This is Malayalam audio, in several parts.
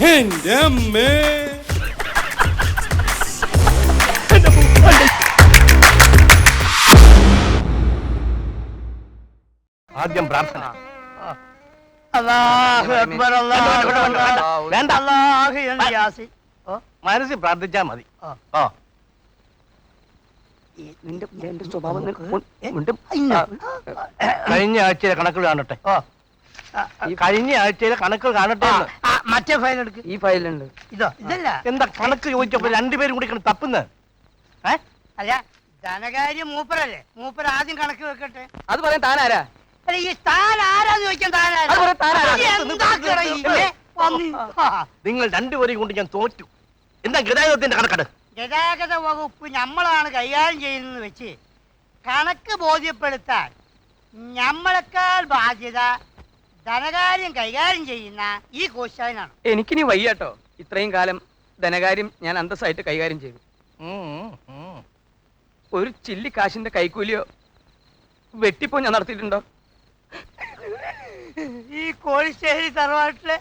എന്റെ അമ്മേ ആദ്യം പ്രാർത്ഥന. അല്ലാഹു അക്ബർ അല്ലാഹു അക്ബർ. വേണ്ട. മനസ്സിൽ പ്രാർത്ഥിച്ചാ മതി. ആ. ഓ നിന്റെ സ്വഭാവം കഴിഞ്ഞ ആഴ്ചയിലെ കണക്കുകൾ കാണട്ടെ. ഓ കഴിഞ്ഞ ആഴ്ചയിലെ കണക്ക് കാണട്ടെ എന്ന്. ആ, മറ്റേ ഫയൽ എടുക്ക് ഈ ഫയലുണ്ട് ഇതോ ഇതല്ല. എന്താ കണക്ക് ചോദിച്ചപ്പോ രണ്ടുപേരും കൂടി കിടന്ന് തപ്പുന്നത് ഏ? അല്ല ധനകാര്യ മൂപ്പരല്ലേ? മൂപ്പർ ആദ്യം കണക്ക് വെക്കട്ടെ. അത് പറയാൻ താനാരാ? അല്ല ഈ താൻ ആരാന്ന് ചോദിക്കാൻ താൻ അത് പറ, താൻ ആരാ? നിങ്ങൾ രണ്ടുപേരെയും കൊണ്ട് ഞാൻ തോറ്റു. എന്താ ഗതാഗതത്തിന്റെ കണക്കട് ഗതാഗത വകുപ്പ് നമ്മളാണ് കൈകാര്യം ചെയ്യുന്നത് വെച്ച് കണക്ക് ബോധ്യപ്പെടുത്താൻ നമ്മളെക്കാൾ ബാധ്യത ധനകാര്യം കൈകാര്യം ചെയ്യുന്ന ഈ കോശാനാണ് എനിക്കിനി വയ്യാട്ടോ ഇത്രയും കാലം ധനകാര്യം ഞാൻ അന്തസ്സായിട്ട് കൈകാര്യം ചെയ്തു. ഒരു ചില്ലി കാശിന്റെ കൈക്കൂലിയോ വെട്ടിപ്പോ ഞാൻ നടത്തിയിട്ടുണ്ടോ ഈ കോഴിശ്ശേരി തറവാട്ടിലെ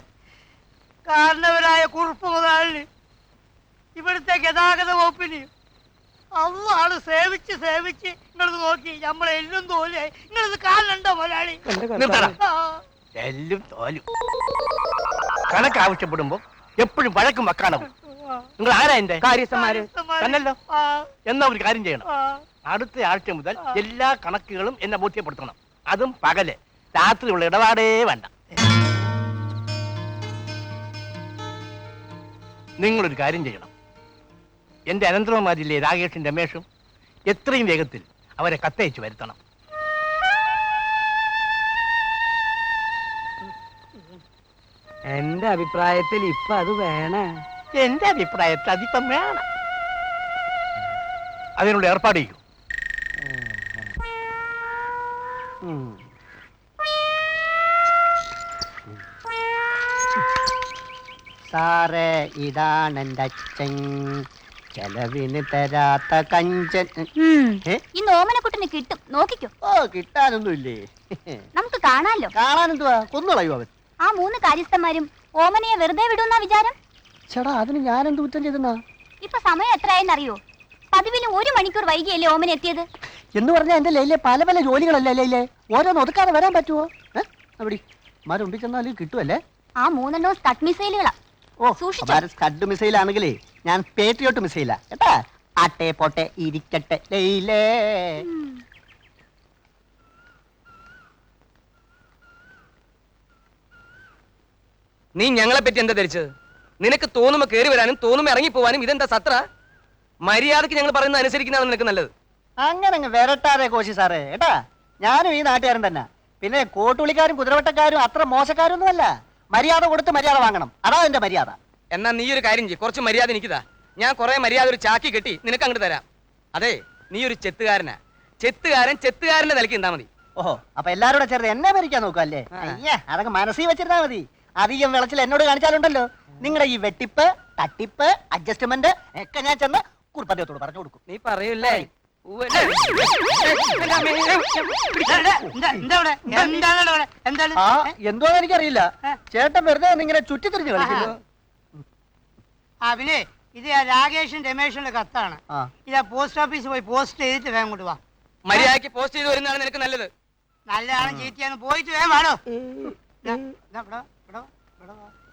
കാരണവരായ കുറുപ്പ് മുതലാളിന് ഇവിടുത്തെ ഗതാഗത വകുപ്പിന് അള്ളാണ് സേവിച്ച് സേവിച്ച് നിങ്ങളിത് നോക്കി നമ്മളെ എല്ലും തോലിയായി നിങ്ങളിത് കാണണ്ടോ മുതലാളി നിർത്തടാ. ആ. എല്ലും തോലും. കണക്ക് ആവശ്യപ്പെടുമ്പോ എപ്പോഴും വഴക്കും വക്കാണവും. നിങ്ങൾ ആരാ എന്റെ? കാര്യസ്ഥന്മാര്. തന്നല്ലോ. എന്നാ ഒരു കാര്യം ചെയ്യണം. അടുത്ത ആഴ്ച മുതൽ എല്ലാ കണക്കുകളും എന്നെ ബോധ്യപ്പെടുത്തണം. അതും പകൽ. രാത്രിയുള്ള ഇടപാടേ വേണ്ട. നിങ്ങളൊരു കാര്യം ചെയ്യണം. എന്റെ അനന്തരമാരില്ലേ രാകേഷും രമേഷും എത്രയും വേഗത്തിൽ അവരെ കത്തയച്ചു വരുത്തണം. എന്റെ അഭിപ്രായത്തിൽ ഇപ്പൊ അത് വേണ. എന്റെ അഭിപ്രായത്തിൽ അതിപ്പം വേണം. അതിനുള്ള ഏർപ്പാട് ചെയ്യൂ. സാറേ ഇതാണ് എന്റെ അച്ഛൻ. ചെലവിന് തരാത്ത കഞ്ചൻ. ഏ? ഇന്ന് ഓമനക്കുട്ടന് കിട്ടും. നോക്കിക്കോ. ഓ കിട്ടാനൊന്നുമില്ലേ? നമുക്ക് കാണാലോ. കാണാനെന്തുവാ? കൊന്നുകളയോ അവൻ? ആ മൂന്ന് കാര്യസ്ഥന്മാരും ഓമനയെ വെറുതെ വിടുന്ന വിചാരം? ചേടാ അതിന് ഞാൻ എന്ത് കുറ്റം ചെയ്തെന്നാ? ഇപ്പൊ സമയം എത്രയായെന്നറിയോ? പതിവിലും ഒരു മണിക്കൂർ വൈകിയല്ലേ ഓമന എത്തിയത്? എന്ന് പറഞ്ഞാൽ എന്റെ ലൈലെ പല പല ജോലികളല്ലേ ലൈലെ ഓരോന്ന് ഒതുക്കാതെ വരാൻ പറ്റുമോ അവിടെ മാരുണ്ടി ചെന്നാലും കിട്ടുമല്ലേ ആ മൂന്നെണ്ണവും സ്കട്ട് മിസൈലുകളാ. ഓ സൂക്ഷിച്ചോ. സ്കഡ് മിസൈൽ ആണെങ്കിലേ ഞാൻ പേട്രിയോട്ട് മിസൈലാ. കേട്ടാ? ആട്ടെ പോട്ടെ ഇരിക്കട്ടെ ലൈലേ. ഉം. നീ ഞങ്ങളെ പറ്റി എന്താ ധരിച്ചത്? നിനക്ക് തോന്നുമ്പോ കയറി വരാനും തോന്നുമ്പോ ഇറങ്ങി പോവാനും ഇതെന്താ സത്ര? മര്യാദയ്ക്ക് ഞങ്ങൾ പറയുന്നത് അനുസരിക്കുന്നതാണ് നിനക്ക് നല്ലത്. അങ്ങനെ അങ്ങ് വരട്ടാതെ കോശി സാറേ ഏട്ടാ ഞാനും ഈ നാട്ടുകാരൻ തന്നെ. പിന്നെ കോട്ടുളിക്കാരും കുതിരവട്ടക്കാരും അത്ര മോശക്കാരും ഒന്നുമല്ല മര്യാദ കൊടുത്ത് മര്യാദ വാങ്ങണം. അതാ എന്റെ മര്യാദ. എന്നാ നീ ഒരു കാര്യം ചെയ്യ്. കുറച്ച് മര്യാദ എനിക്കിതാ. ഞാൻ കുറെ മര്യാദ ഒരു ചാക്കി കെട്ടി നിനക്ക് അങ്ങോട്ട് തരാം. അതെ നീ ഒരു ചെത്തുകാരനാ. ചെത്തുകാരൻ ചെത്തുകാരന്റെ നിലയ്ക്ക് ഉണ്ടാ മതി. ഓഹോ അപ്പൊ എല്ലാരോടെ ചേർത്ത് എന്നെ ഭരിക്കാൻ നോക്കുക അല്ലേ? അയ്യേ അതൊക്കെ മനസ്സിൽ വെച്ചിരുന്നാ മതി. അധികം വിളച്ചിൽ എന്നോട് കാണിച്ചാലുണ്ടല്ലോ. നിങ്ങളുടെ ഈ വെട്ടിപ്പ് തട്ടിപ്പ് അഡ്ജസ്റ്റ്മെന്റ് ഒക്കെ ഞാൻ ചെന്ന് കുറുപ്പദ്ദേഹത്തോട് പറഞ്ഞു കൊടുക്കും. നീ പറയൂല്ലേ? ആ എന്തോ എനിക്കറിയില്ല. ചേട്ടൻ വെറുതെ ഇങ്ങനെ ചുറ്റിത്തിരിഞ്ഞ് കളിക്കുന്നു. അവന് ഇത് ആ രാകേഷും രമേഷിന്റെ കത്താണ്. ഇത് പോസ്റ്റ് ഓഫീസിൽ പോയി പോസ്റ്റ് ചെയ്തിട്ട് വേഗം കൊണ്ട് വാ. മര്യാദയ്ക്ക് പോസ്റ്റ് ചെയ്ത് വരുന്നതാണ് നിനക്ക് നല്ലത്. നല്ലതാണ് ചീത്തയാണ് പോയിട്ട് വേഗം വാടോ.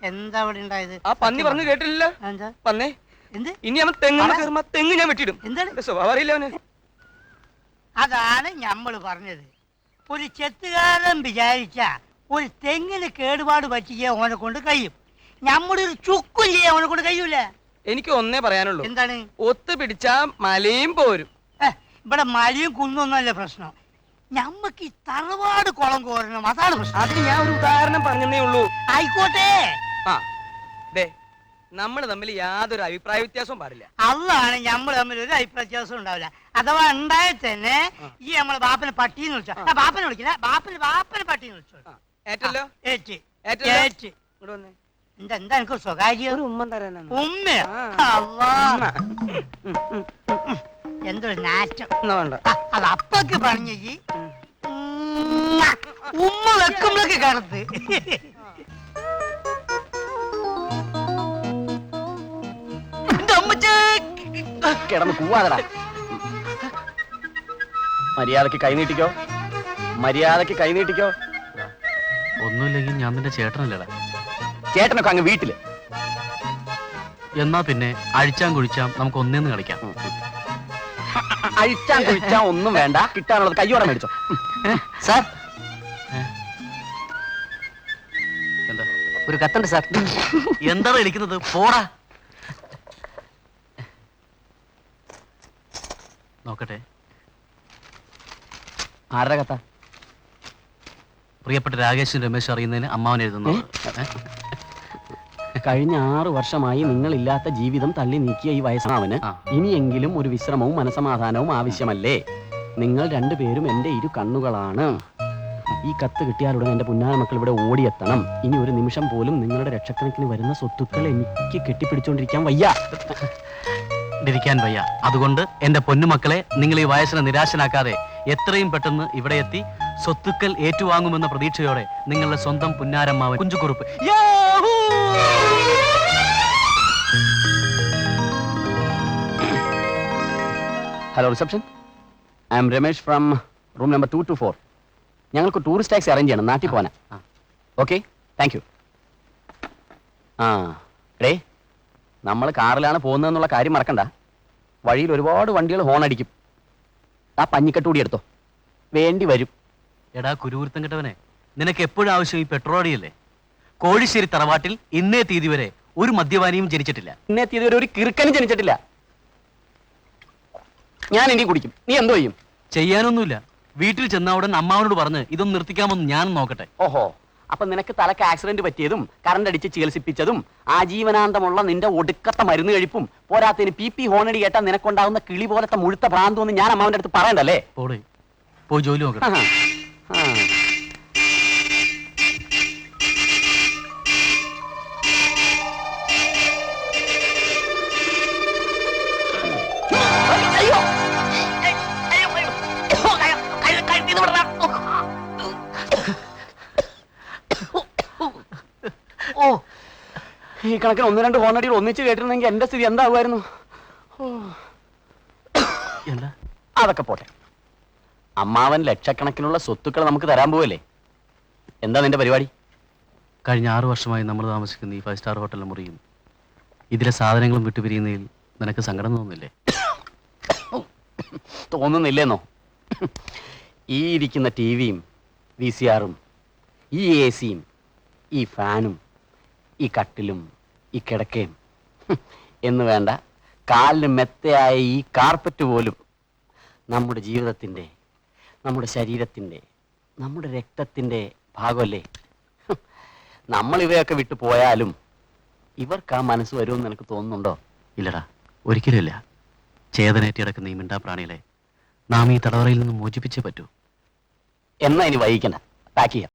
എന്താ ഇവിടെ ഉണ്ടായത്? ആ പന്നി പറഞ്ഞു കേട്ടില്ല എന്താ? പന്നേ. എന്ത്? ഇനി അവൻ തെങ്ങ്. കയറുമ്പോ തെങ്ങ് ഞാൻ വെട്ടിയിടും. എന്താണ്? സ്വഭാവം അറിയില്ല അവന്. അതാണ് നമ്മൾ പറഞ്ഞത്. ഒരു ചെത്തുകാരൻ വിചാരിച്ച ഒരു തെങ്ങിന് കേടുപാട് പറ്റിയ ഓനെ കൊണ്ട് കഴിയും. നമ്മുടെ ഒരു ചുക്കും ചെയ്യാൻ ഓനെ കൊണ്ട് കഴിയൂല. എനിക്ക് ഒന്നേ പറയാനുള്ളൂ. എന്താണ്? ഒത്തു പിടിച്ചാ മലയും പോരും. ഇവിടെ മലയും കുന്നൊന്നല്ല പ്രശ്നം. ഞമ്മക്ക് ഈ തറവാട് കുളം കോരണം. അതാണ് പ്രശ്നം. അതിന് ഞാൻ ഒരു ഉദാഹരണം പറഞ്ഞേ ഉള്ളൂ. ആയിക്കോട്ടെ. ആ ദേ നമ്മൾ തമ്മിൽ യാതൊരു അഭിപ്രായ വ്യത്യാസവും പാടില്ല. അതാണ് നമ്മൾ തമ്മിൽ ഒരു അഭിപ്രായ വ്യത്യാസവും ഉണ്ടാവില്ല. അഥവാ ഉണ്ടായാൽ തന്നെ ഈ നമ്മളെ ബാപ്പനെ പട്ടിന്ന് വിളിച്ചോ. ബാപ്പനെ വിളിക്കില്ല ബാപ്പന് ബാപ്പനെ പട്ടിന്ന് വിളിച്ചോ. ഏറ്റല്ലോ? ഏറ്റ്. ഏറ്റ്. ഇങ്ങോട്ട് വന്നേ. എന്താ എന്താ എനിക്ക് സ്വകാര്യം ഒരു ഉമ്മൻ തരാനാണ്. ഉമ്മ. എന്തൊരു നാറ്റം. വേണ്ട. അത് അപ്പൊക്കെ പറഞ്ഞു ഉമ്മ വെക്കുമ്പോഴൊക്കെ കാണത്ത്. കിടന്ന് കൂവാതടാ. മര്യാദയ്ക്ക് കൈനീട്ടിക്കോ മര്യാദയ്ക്ക് കൈനീട്ടിക്കോ ഒന്നുമില്ലെങ്കിൽ ഞാൻ നിന്റെ ചേട്ടനല്ലടാ. ചേട്ടനൊക്കെ അങ്ങ് വീട്ടിൽ. എന്നാ പിന്നെ അഴിച്ചാൻ കുഴിച്ചാം നമുക്ക് ഒന്നേന്ന് കളിക്കാം. അഴിച്ചാൻ കുഴിച്ചാൽ ഒന്നും വേണ്ട. കിട്ടാനുള്ളത് കയ്യോടെ മേടിച്ചോ. സാർ എന്താ ഒരു കത്തുണ്ട് സാർ. എന്താണ് വിളിക്കുന്നത്? പോടാ. നോക്കട്ടെ. ആരുടെ കത്ത? പ്രിയപ്പെട്ട രാകേഷും രമേശ് അറിയുന്നതിന് അമ്മാവൻ എഴുതുന്നു. കഴിഞ്ഞ ആറ് വർഷമായി നിങ്ങളില്ലാത്ത ജീവിതം തള്ളി നീക്കിയ ഈ വയസ്സാവന്. ഇനിയെങ്കിലും ഒരു വിശ്രമവും മനസമാധാനവും ആവശ്യമല്ലേ? നിങ്ങൾ രണ്ടുപേരും എന്റെ ഇരു കണ്ണുകളാണ്. ഈ കത്ത് കിട്ടിയാലുടൻ എന്റെ പുന്നാര മക്കൾ ഇവിടെ ഓടിയെത്തണം. ഇനി ഒരു നിമിഷം പോലും നിങ്ങളുടെ രക്ഷക്കണക്കിന് വരുന്ന സ്വത്തുക്കൾ എനിക്ക് കെട്ടിപ്പിടിച്ചുകൊണ്ടിരിക്കാൻ വയ്യ. ഇരിക്കാൻ വയ്യ. അതുകൊണ്ട് എന്റെ പൊന്നുമക്കളെ നിങ്ങൾ ഈ വയസ്സിനെ നിരാശനാക്കാതെ എത്രയും പെട്ടെന്ന് ഇവിടെ എത്തി സ്വത്തുക്കൾ ഏറ്റുവാങ്ങുമെന്ന പ്രതീക്ഷയോടെ നിങ്ങളുടെ സ്വന്തം പുന്നാരമ്മാവൻ Kunjukurup! Hello reception I'm Ramesh from room number two two four ഞങ്ങൾക്ക് ടൂറിസ്റ്റ് ടാക്സി അറേഞ്ച് ചെയ്യണം. നാട്ടിൽ പോകാനാ ആ. ഓക്കെ താങ്ക് യു ആ ഡേ നമ്മൾ കാറിലാണ് പോകുന്നതെന്നുള്ള കാര്യം മറക്കണ്ട. വഴിയിൽ ഒരുപാട് വണ്ടികൾ ഹോൺ അടിക്കും. ആ പഞ്ഞിക്കെട്ട് കൂടി എടുത്തോ. വേണ്ടി വരും. എടാ കുരുവൃത്തം കെട്ടവനെ നിനക്ക് എപ്പോഴും ആവശ്യം ഈ പെട്രോളിയല്ലേ കോഴിശ്ശേരി തറവാട്ടിൽ ഇന്നേ തീയതി വരെ ഒരു മദ്യപാനിയും ജനിച്ചിട്ടില്ല. ഇന്നേ തീയതി വരെ ഒരു കിറുക്കനും ജനിച്ചിട്ടില്ല. ഞാൻ ഇനി കുടിക്കും. നീ എന്തോ ചെയ്യും? ചെയ്യാനൊന്നുമില്ല. വീട്ടിൽ ചെന്ന ഉടൻ അമ്മാവനോട് പറഞ്ഞ് ഇതൊന്നും നിർത്തിക്കാമെന്ന് ഞാൻ നോക്കട്ടെ. ഓഹോ. അപ്പൊ നിനക്ക് തലക്ക് ആക്സിഡന്റ് പറ്റിയതും കറണ്ട് അടിച്ച് ചികിത്സിപ്പിച്ചതും ആജീവനാന്തമുള്ള നിന്റെ ഒടുക്കത്തെ മരുന്ന് കഴിപ്പും പോരാത്തതിന് പി പി ഹോണടി കേട്ടാൽ നിനക്കുണ്ടാവുന്ന കിളി പോലത്തെ മുഴുത്ത ഭ്രാന്തൊന്നും ഞാൻ അമ്മാവന്റെ അടുത്ത് പറയണ്ടല്ലേ? പോടെ പോയി ജോലി നോക്കട്ടെ. ആ. ഈ കണക്കിന് ഒന്ന് രണ്ട് ഹോണടികൾ ഒന്നിച്ച് കേട്ടിരുന്നെങ്കിൽ എന്റെ സ്ഥിതി എന്താകുമായിരുന്നു? എന്താ? അതൊക്കെ പോട്ടെ. അമ്മാവൻ ലക്ഷക്കണക്കിനുള്ള സ്വത്തുക്കൾ നമുക്ക് തരാൻ പോവല്ലേ? എന്താ നിന്റെ പരിപാടി? കഴിഞ്ഞ ആറു വർഷമായി നമ്മൾ താമസിക്കുന്ന ഈ ഫൈവ് സ്റ്റാർ ഹോട്ടലിലെ മുറിയും ഇതിലെ സാധനങ്ങളും വിട്ടുപിരിയുന്നതിൽ നിനക്ക് സങ്കടം തോന്നുന്നില്ലേ? തോന്നുന്നില്ലെന്നോ? ഈ ഇരിക്കുന്ന ടി വിയും വി സി ആറും ഈ എ സിയും ഈ ഫാനും ഈ കട്ടിലും ഈ കിടക്കയും എന്ന് വേണ്ട കാലിന് മെത്തയായ ഈ കാർപ്പറ്റ് പോലും നമ്മുടെ ജീവിതത്തിന്റെ നമ്മുടെ ശരീരത്തിന്റെ നമ്മുടെ രക്തത്തിന്റെ ഭാഗമല്ലേ? നമ്മളിവയൊക്കെ നമ്മൾ ഇവയൊക്കെ വിട്ടു പോയാലും ഇവർക്ക് ആ മനസ്സ് വരുമെന്ന് എനിക്ക് തോന്നുന്നുണ്ടോ? ഇല്ലടാ ഒരിക്കലുമില്ല. ചേതനേറ്റി കിടക്കുന്ന ഈ മിണ്ടാ പ്രാണികളെ നാം ഈ തടവറയിൽ നിന്ന് മോചിപ്പിച്ചേ പറ്റൂ. എന്നാ ഇനി വൈകിക്കണ്ട. പാക്ക് ചെയ്യാം